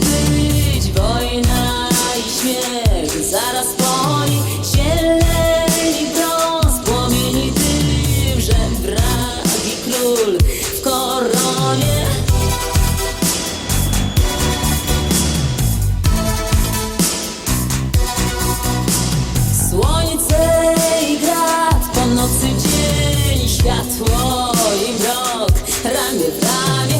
być wojna i śmierć Zaraz po zieleni król w koronie. Słońce i grad, po nocy dzień Światło i mrok, ramię w ramię.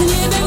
не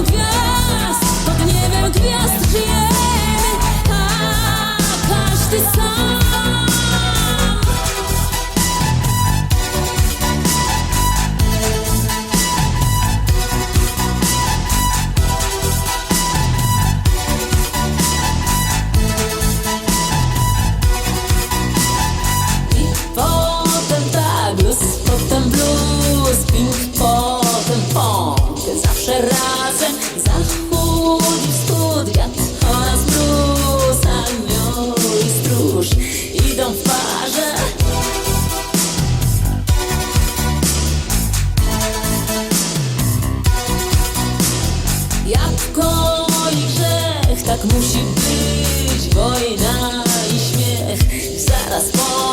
musi być Wojna i śmiech, zaraz po